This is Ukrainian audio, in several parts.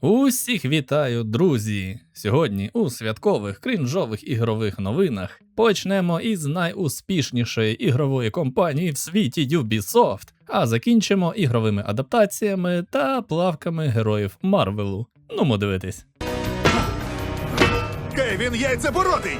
Усіх вітаю, друзі! Сьогодні у святкових крінжових ігрових новинах почнемо із найуспішнішої ігрової компанії в світі Ubisoft, а закінчимо ігровими адаптаціями та плавками героїв Марвелу. Ну, дивитись. Кевін яйцебородий!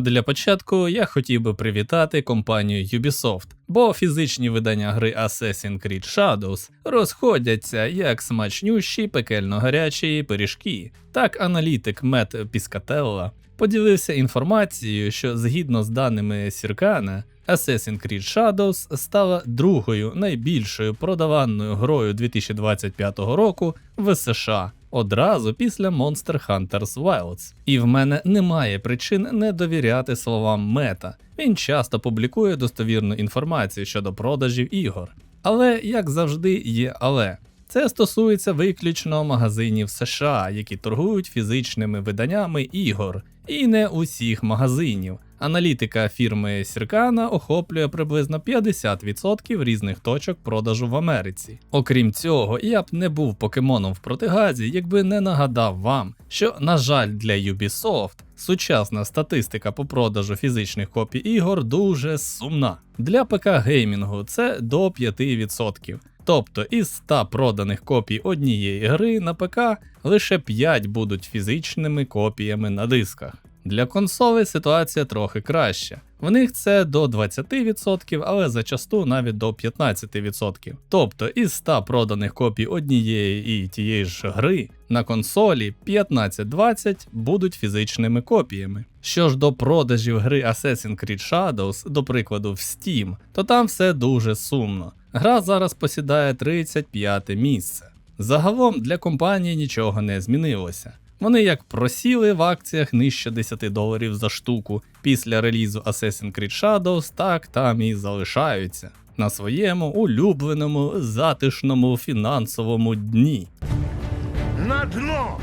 Для початку я хотів би привітати компанію Ubisoft, бо фізичні видання гри Assassin's Creed Shadows розходяться як смачнющі пекельно гарячі пиріжки. Так аналітик Мет Піскателла поділився інформацією, що згідно з даними Сіркана, Assassin's Creed Shadows стала другою найбільшою продаваною грою 2025 року в США. Одразу після Monster Hunters Wilds. І в мене немає причин не довіряти словам мета. Він часто публікує достовірну інформацію щодо продажів ігор. Але, як завжди, є але. Це стосується виключно магазинів США, які торгують фізичними виданнями ігор, і не усіх магазинів. Аналітика фірми Сіркана охоплює приблизно 50% різних точок продажу в Америці. Окрім цього, я б не був покемоном в протигазі, якби не нагадав вам, що, на жаль, для Ubisoft сучасна статистика по продажу фізичних копій ігор дуже сумна. Для ПК геймінгу це до 5%. Тобто із 100 проданих копій однієї гри на ПК лише 5 будуть фізичними копіями на дисках. Для консолей ситуація трохи краща. В них це до 20%, але зачасту навіть до 15%. Тобто із 100 проданих копій однієї і тієї ж гри на консолі 15-20 будуть фізичними копіями. Що ж до продажів гри Assassin's Creed Shadows, до прикладу, в Steam, то там все дуже сумно. Гра зараз посідає 35 місце. Загалом для компанії нічого не змінилося. Вони як просіли в акціях нижче 10 доларів за штуку після релізу Assassin's Creed Shadows, так там і залишаються на своєму улюбленому затишному фінансовому дні. На дно!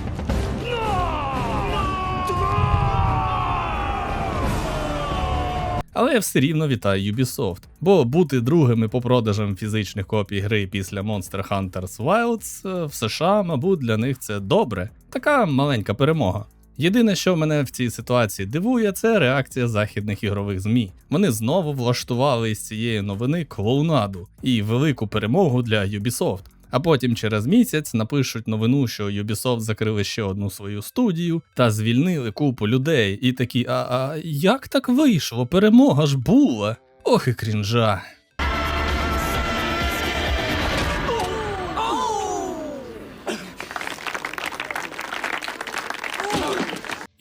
Але я все рівно вітаю Ubisoft, бо бути другими по продажам фізичних копій гри після Monster Hunters Wilds е, в США, мабуть, для них це добре. Така маленька перемога. Єдине, що мене в цій ситуації дивує, це реакція західних ігрових ЗМІ. Вони знову влаштували із цієї новини клоунаду і велику перемогу для Ubisoft. А потім через місяць напишуть новину, що Ubisoft закрили ще одну свою студію та звільнили купу людей. І такі, а, а як так вийшло? Перемога ж була. Ох і крінжа.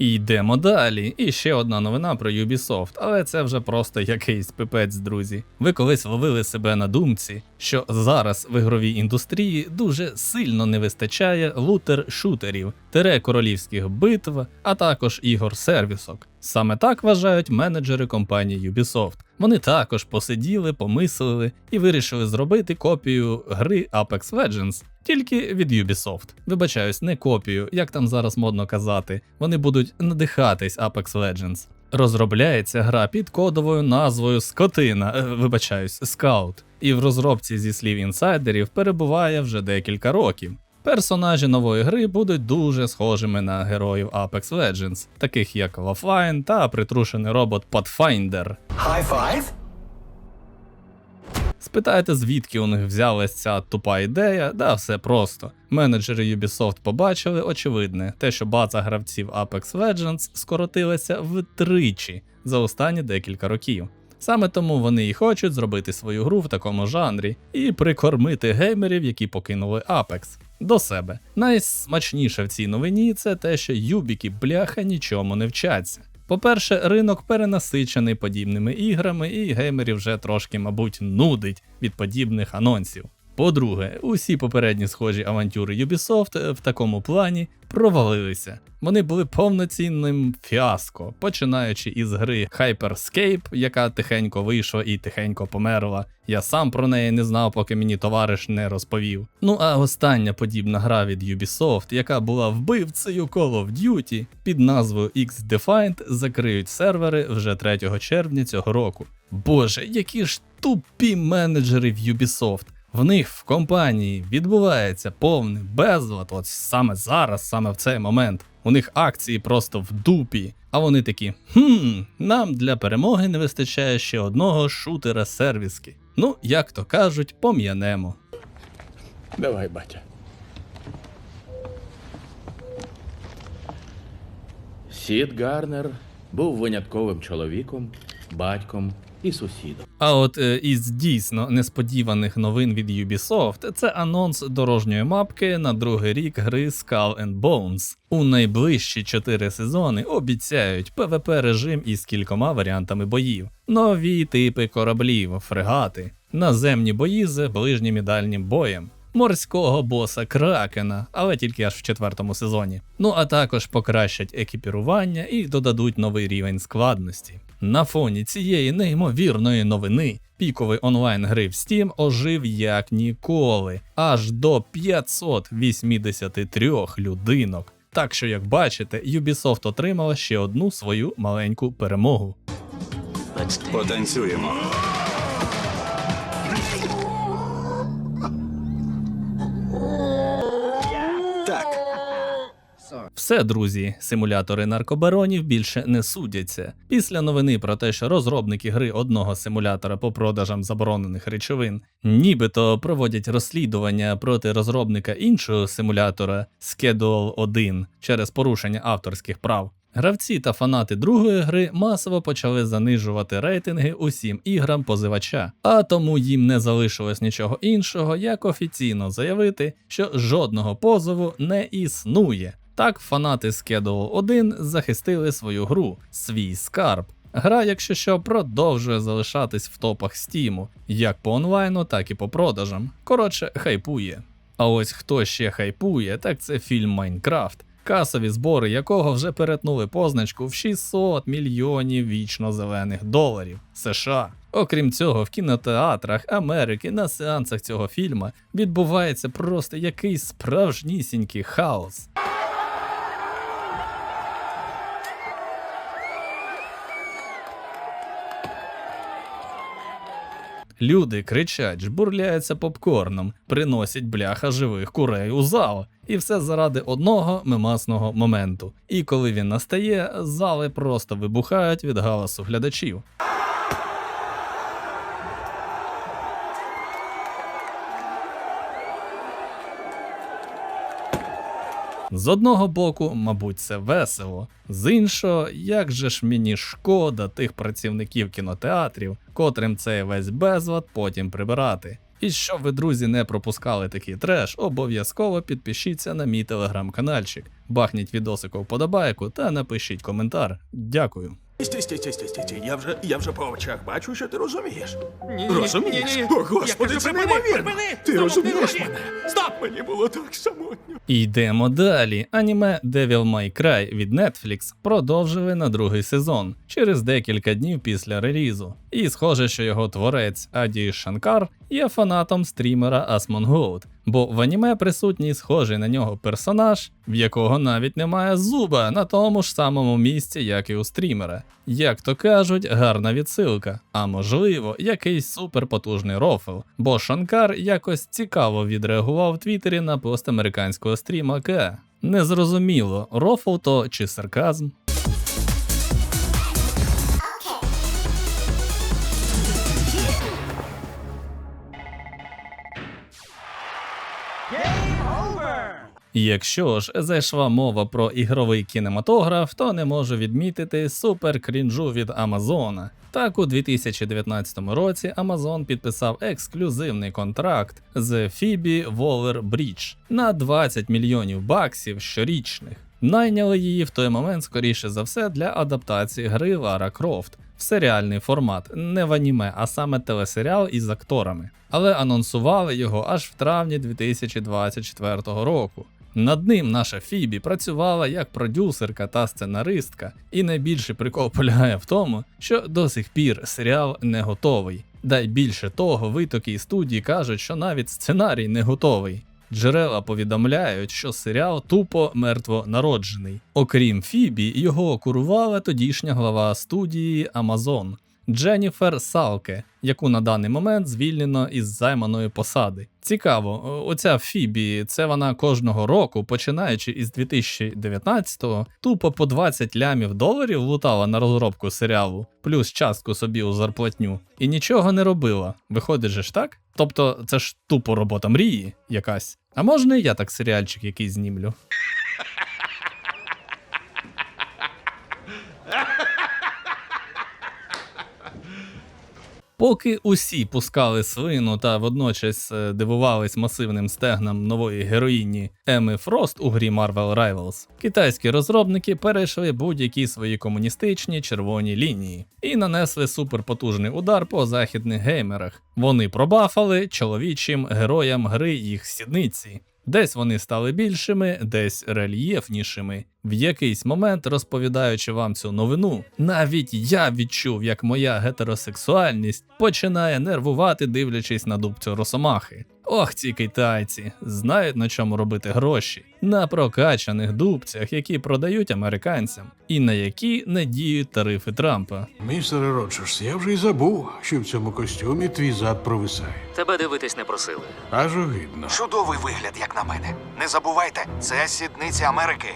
І йдемо далі. І ще одна новина про Ubisoft, але це вже просто якийсь пипець, друзі. Ви колись ловили себе на думці, що зараз в ігровій індустрії дуже сильно не вистачає лутер-шутерів, тере королівських битв, а також ігор сервісок. Саме так вважають менеджери компанії Ubisoft. Вони також посиділи, помислили і вирішили зробити копію гри Apex Legends, тільки від Ubisoft. Вибачаюсь, не копію, як там зараз модно казати. Вони будуть надихатись Apex Legends. Розробляється гра під кодовою назвою Скотина, е, вибачаюсь, Скаут, і в розробці зі слів інсайдерів перебуває вже декілька років. Персонажі нової гри будуть дуже схожими на героїв Apex Legends, таких як Лафлайн та притрушений робот Pathfinder. High five? Спитаєте, звідки у них взялась ця тупа ідея? Да, все просто. Менеджери Ubisoft побачили очевидне, те, що база гравців Apex Legends скоротилася втричі за останні декілька років. Саме тому вони і хочуть зробити свою гру в такому жанрі і прикормити геймерів, які покинули Apex. До себе. Найсмачніше в цій новині це те, що юбіки бляха нічому не вчаться. По-перше, ринок перенасичений подібними іграми, і геймерів вже трошки, мабуть, нудить від подібних анонсів. По-друге, усі попередні схожі авантюри Ubisoft в такому плані провалилися. Вони були повноцінним фіаско, починаючи із гри Hyperscape, яка тихенько вийшла і тихенько померла. Я сам про неї не знав, поки мені товариш не розповів. Ну а остання подібна гра від Ubisoft, яка була вбивцею Call of Duty під назвою X-Defined, закриють сервери вже 3 червня цього року. Боже, які ж тупі менеджери в Ubisoft. В них в компанії відбувається повний безлад, от саме зараз, саме в цей момент. У них акції просто в дупі. А вони такі: хм, нам для перемоги не вистачає ще одного шутера сервіски. Ну, як то кажуть, пом'янемо. Давай, батя. Сід Гарнер був винятковим чоловіком, батьком і сусідом. А от е, із дійсно несподіваних новин від Ubisoft це анонс дорожньої мапки на другий рік гри Skull and Bones. У найближчі чотири сезони обіцяють PvP режим із кількома варіантами боїв, нові типи кораблів, фрегати, наземні бої з ближнім і дальнім боєм. Морського боса Кракена, але тільки аж в четвертому сезоні. Ну а також покращать екіпірування і додадуть новий рівень складності. На фоні цієї неймовірної новини піковий онлайн гри в Steam ожив як ніколи, аж до 583 людинок. Так що, як бачите, Ubisoft отримала ще одну свою маленьку перемогу. Потанцюємо. Все, друзі, симулятори наркобаронів більше не судяться. Після новини про те, що розробники гри одного симулятора по продажам заборонених речовин нібито проводять розслідування проти розробника іншого симулятора Schedule 1 через порушення авторських прав. Гравці та фанати другої гри масово почали занижувати рейтинги усім іграм позивача, а тому їм не залишилось нічого іншого, як офіційно заявити, що жодного позову не існує. Так, фанати Schedule 1 захистили свою гру, свій скарб. Гра, якщо що, продовжує залишатись в топах Стіму, як по онлайну, так і по продажам. Коротше, хайпує. А ось хто ще хайпує, так це фільм Майнкрафт, касові збори якого вже перетнули позначку в 600 мільйонів вічно зелених доларів США. Окрім цього, в кінотеатрах Америки на сеансах цього фільма відбувається просто якийсь справжнісінький хаос. Люди кричать, жбурляються попкорном, приносять бляха живих курей у зал. І все заради одного мемасного моменту. І коли він настає, зали просто вибухають від галасу глядачів. З одного боку, мабуть, це весело, з іншого, як же ж мені шкода тих працівників кінотеатрів, котрим цей весь безлад потім прибирати. І щоб ви, друзі, не пропускали такий треш, обов'язково підпишіться на мій телеграм-канальчик, бахніть відосику вподобайку та напишіть коментар. Дякую. Стій, стій, стій, стій, стій, стій. Я вже, я вже по очах бачу, що ти розумієш. Ні, Розумієш? ні, ні. О, господи, це припини, неймовірно. припини. Ти Стоп, розумієш ні, ні. мене? Стоп! Мені було так самотньо. Йдемо далі. Аніме Devil May Cry від Netflix продовжили на другий сезон через декілька днів після релізу. І схоже, що його творець Аді Шанкар є фанатом стрімера Asmongold, бо в аніме присутній схожий на нього персонаж, в якого навіть немає зуба на тому ж самому місці, як і у стрімера. Як то кажуть, гарна відсилка, а можливо, якийсь суперпотужний рофл, бо Шанкар якось цікаво відреагував в Твіттері на пост американського стріма К. Незрозуміло, рофл то чи сарказм. Якщо ж зайшла мова про ігровий кінематограф, то не можу відмітити супер крінжу від Амазона. Так, у 2019 році Amazon підписав ексклюзивний контракт з Phoebe Waller-Bridge на 20 мільйонів баксів щорічних. Найняли її в той момент, скоріше за все, для адаптації гри Лара Крофт в серіальний формат, не в аніме, а саме телесеріал із акторами. Але анонсували його аж в травні 2024 року. Над ним наша Фібі працювала як продюсерка та сценаристка, і найбільший прикол полягає в тому, що до сих пір серіал не готовий. Дай більше того, витоки із студії кажуть, що навіть сценарій не готовий. Джерела повідомляють, що серіал тупо мертво народжений. Окрім Фібі, його курувала тодішня глава студії Amazon. Дженніфер Салке, яку на даний момент звільнено із займаної посади. Цікаво, оця Фібі, це вона кожного року, починаючи із 2019-го, тупо по 20 лямів доларів лутала на розробку серіалу, плюс частку собі у зарплатню, і нічого не робила. Виходить же ж так? Тобто це ж тупо робота мрії якась. А можна і я так серіальчик якийсь знімлю? Поки усі пускали свину та водночас е, дивувались масивним стегнам нової героїні Еми Фрост у грі Marvel Rivals, китайські розробники перейшли будь-які свої комуністичні червоні лінії і нанесли суперпотужний удар по західних геймерах. Вони пробафали чоловічим героям гри їх сідниці. Десь вони стали більшими, десь рельєфнішими. В якийсь момент, розповідаючи вам цю новину, навіть я відчув, як моя гетеросексуальність починає нервувати, дивлячись на дубцю росомахи. Ох, ці китайці знають на чому робити гроші на прокачаних дубцях, які продають американцям, і на які не діють тарифи Трампа. Містере Роджерс, я вже й забув, що в цьому костюмі твій зад провисає. Тебе дивитись не просили. Аж огидно. Чудовий вигляд, як на мене. Не забувайте, це сідниці Америки.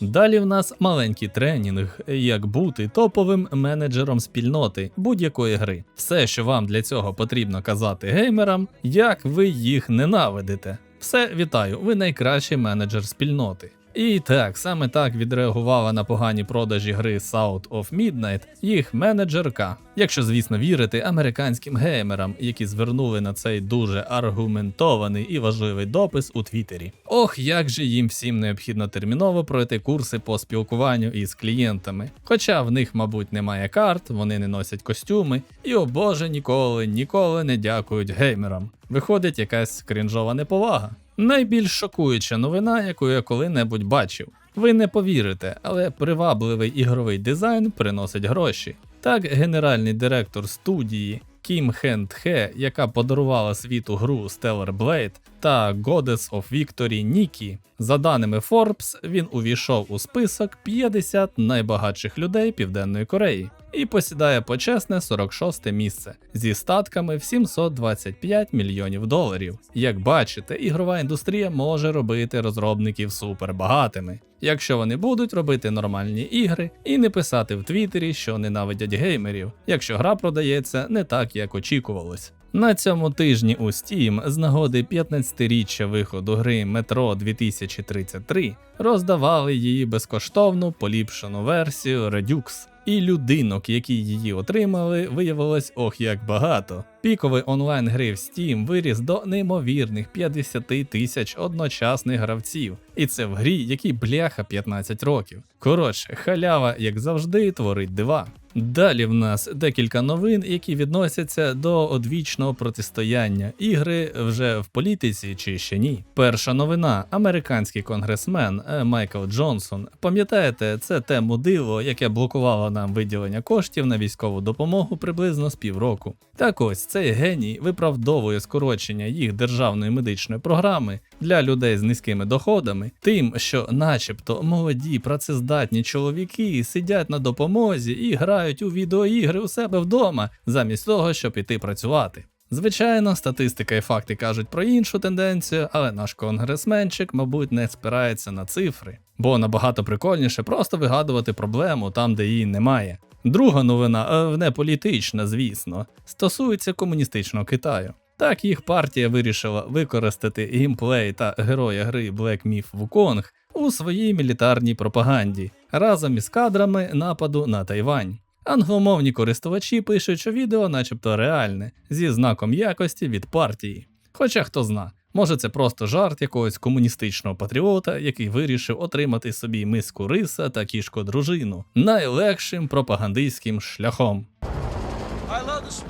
Далі в нас маленький тренінг, як бути топовим менеджером спільноти будь-якої гри. Все, що вам для цього потрібно казати геймерам, як ви їх ненавидите. Все, вітаю, ви найкращий менеджер спільноти. І так, саме так відреагувала на погані продажі гри South of Midnight їх менеджерка. Якщо, звісно, вірити американським геймерам, які звернули на цей дуже аргументований і важливий допис у Твіттері. Ох, як же їм всім необхідно терміново пройти курси по спілкуванню із клієнтами. Хоча в них, мабуть, немає карт, вони не носять костюми, і о боже, ніколи, ніколи не дякують геймерам. Виходить якась крінжова неповага. Найбільш шокуюча новина, яку я коли-небудь бачив. Ви не повірите, але привабливий ігровий дизайн приносить гроші. Так, генеральний директор студії Кім Хен Тхе, яка подарувала світу гру Stellar Blade, та Goddess of Victory Нікі. За даними Forbes, він увійшов у список 50 найбагатших людей Південної Кореї і посідає почесне 46 місце зі статками в 725 мільйонів доларів. Як бачите, ігрова індустрія може робити розробників супербагатими, якщо вони будуть робити нормальні ігри і не писати в Твіттері, що ненавидять геймерів, якщо гра продається не так, як очікувалось. На цьому тижні у Steam з нагоди 15-річчя виходу гри Metro 2033 роздавали її безкоштовну поліпшену версію Redux. І людинок, які її отримали, виявилось ох як багато. Піковий онлайн гри в Steam виріс до неймовірних 50 тисяч одночасних гравців, і це в грі, якій бляха 15 років. Коротше, халява, як завжди, творить дива. Далі в нас декілька новин, які відносяться до одвічного протистояння ігри вже в політиці чи ще ні. Перша новина: американський конгресмен е, Майкл Джонсон. Пам'ятаєте, це те мудило, яке блокувало нам виділення коштів на військову допомогу приблизно з півроку. Так ось цей геній виправдовує скорочення їх державної медичної програми для людей з низькими доходами, тим, що, начебто, молоді працездатні чоловіки сидять на допомозі і грають у відеоігри у себе вдома, замість того, щоб іти працювати. Звичайно, статистика і факти кажуть про іншу тенденцію, але наш конгресменчик, мабуть, не спирається на цифри, бо набагато прикольніше просто вигадувати проблему там, де її немає. Друга новина, е, не політична, звісно, стосується комуністичного Китаю. Так їх партія вирішила використати геймплей та героя гри Black Myth Wukong у своїй мілітарній пропаганді разом із кадрами нападу на Тайвань. Англомовні користувачі пишуть, що відео начебто реальне, зі знаком якості від партії. Хоча хто зна, може це просто жарт якогось комуністичного патріота, який вирішив отримати собі миску риса та кішко дружину найлегшим пропагандистським шляхом.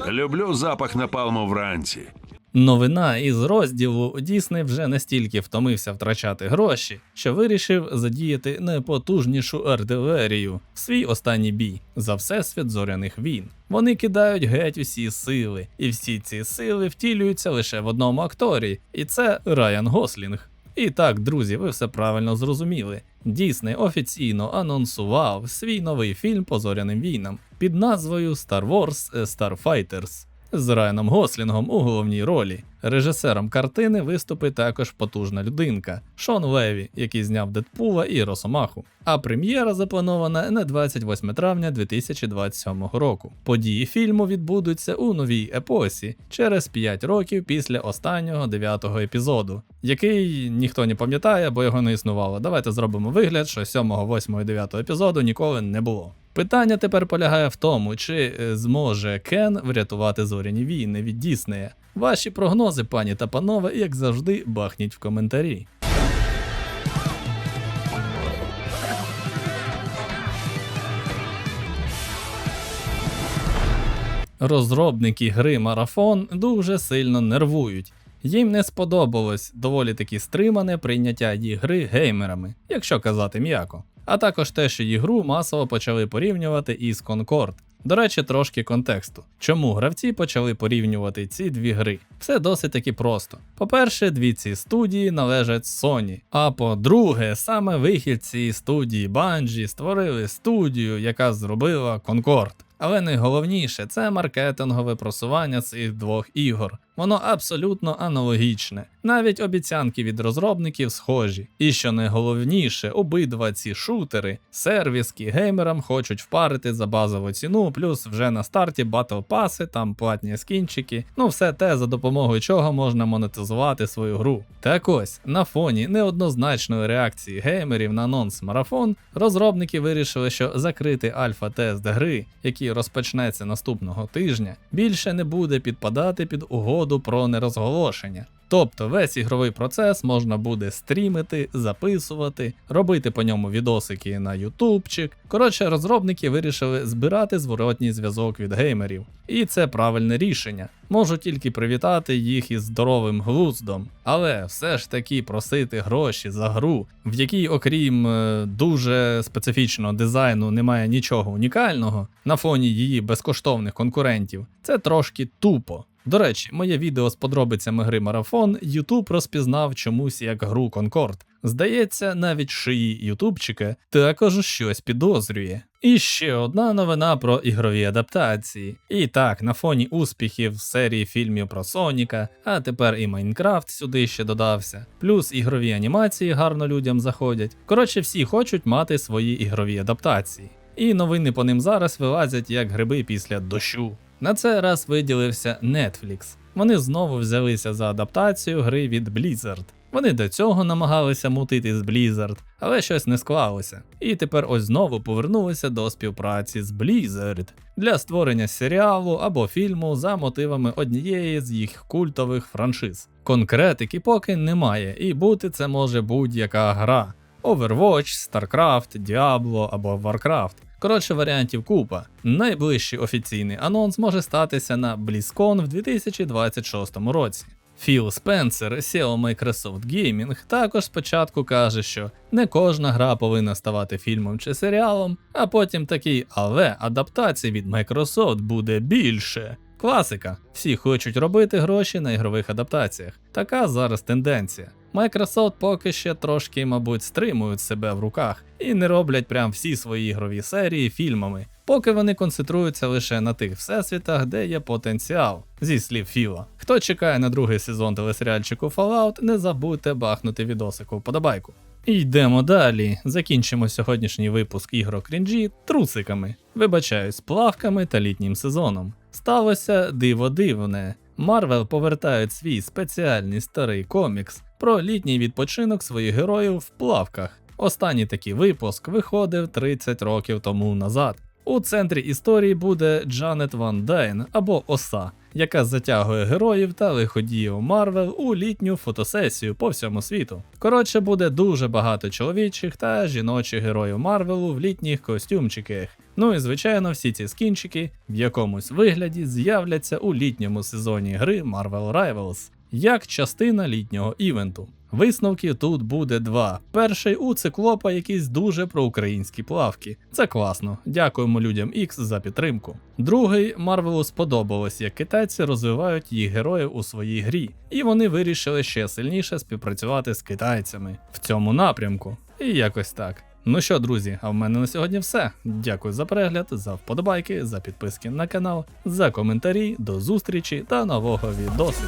Люблю запах напалму вранці. Новина із розділу Дісней вже настільки втомився втрачати гроші, що вирішив задіяти найпотужнішу артилерію в свій останній бій за всесвіт зоряних війн. Вони кидають геть усі сили, і всі ці сили втілюються лише в одному акторі, і це Райан Гослінг. І так, друзі, ви все правильно зрозуміли. Дісней офіційно анонсував свій новий фільм по зоряним війнам під назвою Star Wars Starfighters з Райаном Гослінгом у головній ролі. Режисером картини виступить також потужна людинка Шон Леві, який зняв Дедпула і Росомаху. А прем'єра запланована на 28 травня 2027 року. Події фільму відбудуться у новій епосі через 5 років після останнього дев'ятого епізоду, який ніхто не пам'ятає, бо його не існувало. Давайте зробимо вигляд, що 7, 8 і 9 епізоду ніколи не було. Питання тепер полягає в тому, чи е, зможе Кен врятувати зоряні війни від Діснея. Ваші прогнози, пані та панове, як завжди, бахніть в коментарі. Розробники гри Марафон дуже сильно нервують. Їм не сподобалось доволі таки стримане прийняття їх гри геймерами, якщо казати м'яко. А також те, що їх гру масово почали порівнювати із Concord. До речі, трошки контексту. Чому гравці почали порівнювати ці дві гри? Все досить таки просто. По-перше, дві ці студії належать Sony. А по-друге, саме вихідці студії Bungie створили студію, яка зробила Concord. Але найголовніше це маркетингове просування цих двох ігор. Воно абсолютно аналогічне. Навіть обіцянки від розробників схожі. І що найголовніше, обидва ці шутери, сервіски геймерам хочуть впарити за базову ціну, плюс вже на старті батл паси, там платні скінчики, ну все те, за допомогою чого можна монетизувати свою гру. Так ось, на фоні неоднозначної реакції геймерів на анонс марафон, розробники вирішили, що закритий альфа-тест гри, який розпочнеться наступного тижня, більше не буде підпадати під угоду про нерозголошення. Тобто весь ігровий процес можна буде стрімити, записувати, робити по ньому відосики на ютубчик. Коротше, розробники вирішили збирати зворотній зв'язок від геймерів. І це правильне рішення. Можу тільки привітати їх із здоровим глуздом, але все ж таки просити гроші за гру, в якій, окрім е, дуже специфічного дизайну, немає нічого унікального на фоні її безкоштовних конкурентів, це трошки тупо. До речі, моє відео з подробицями гри Марафон YouTube розпізнав чомусь як гру Concord. Здається, навіть шиї ютубчика також щось підозрює. І ще одна новина про ігрові адаптації. І так, на фоні успіхів серії фільмів про Соніка, а тепер і Майнкрафт сюди ще додався. Плюс ігрові анімації гарно людям заходять. Коротше, всі хочуть мати свої ігрові адаптації. І новини по ним зараз вилазять як гриби після дощу. На цей раз виділився Netflix. Вони знову взялися за адаптацію гри від Blizzard. Вони до цього намагалися мутити з Blizzard, але щось не склалося. І тепер ось знову повернулися до співпраці з Blizzard для створення серіалу або фільму за мотивами однієї з їх культових франшиз. Конкретики поки немає, і бути це може будь-яка гра: Overwatch, StarCraft, Diablo або Warcraft. Коротше, варіантів купа. Найближчий офіційний анонс може статися на BlizzCon в 2026 році. Філ Спенсер, SEO Microsoft Gaming, також спочатку каже, що не кожна гра повинна ставати фільмом чи серіалом, а потім такий, але адаптацій від Microsoft буде більше. Класика. Всі хочуть робити гроші на ігрових адаптаціях. Така зараз тенденція. Microsoft поки ще трошки, мабуть, стримують себе в руках і не роблять прям всі свої ігрові серії фільмами, поки вони концентруються лише на тих всесвітах, де є потенціал, зі слів Філа. Хто чекає на другий сезон телесеріальчику Fallout, не забудьте бахнути відосику вподобайку. Йдемо далі. Закінчимо сьогоднішній випуск ігро крінжі трусиками. Вибачаюсь, плавками та літнім сезоном. Сталося диво дивне. Марвел повертають свій спеціальний старий комікс про літній відпочинок своїх героїв в плавках. Останній такий випуск виходив 30 років тому назад. У центрі історії буде Джанет Ван Дайн або Оса, яка затягує героїв та лиходіїв Марвел у літню фотосесію по всьому світу. Коротше, буде дуже багато чоловічих та жіночих героїв Марвелу в літніх костюмчиках. Ну і звичайно, всі ці скінчики в якомусь вигляді з'являться у літньому сезоні гри Marvel Rivals. Як частина літнього івенту. Висновків тут буде два. Перший у циклопа якісь дуже проукраїнські плавки. Це класно. Дякуємо людям X за підтримку. Другий Марвелу сподобалось, як китайці розвивають їх героїв у своїй грі, і вони вирішили ще сильніше співпрацювати з китайцями в цьому напрямку. І якось так. Ну що, друзі, а в мене на сьогодні все. Дякую за перегляд, за вподобайки, за підписки на канал, за коментарі, до зустрічі та нового відосу.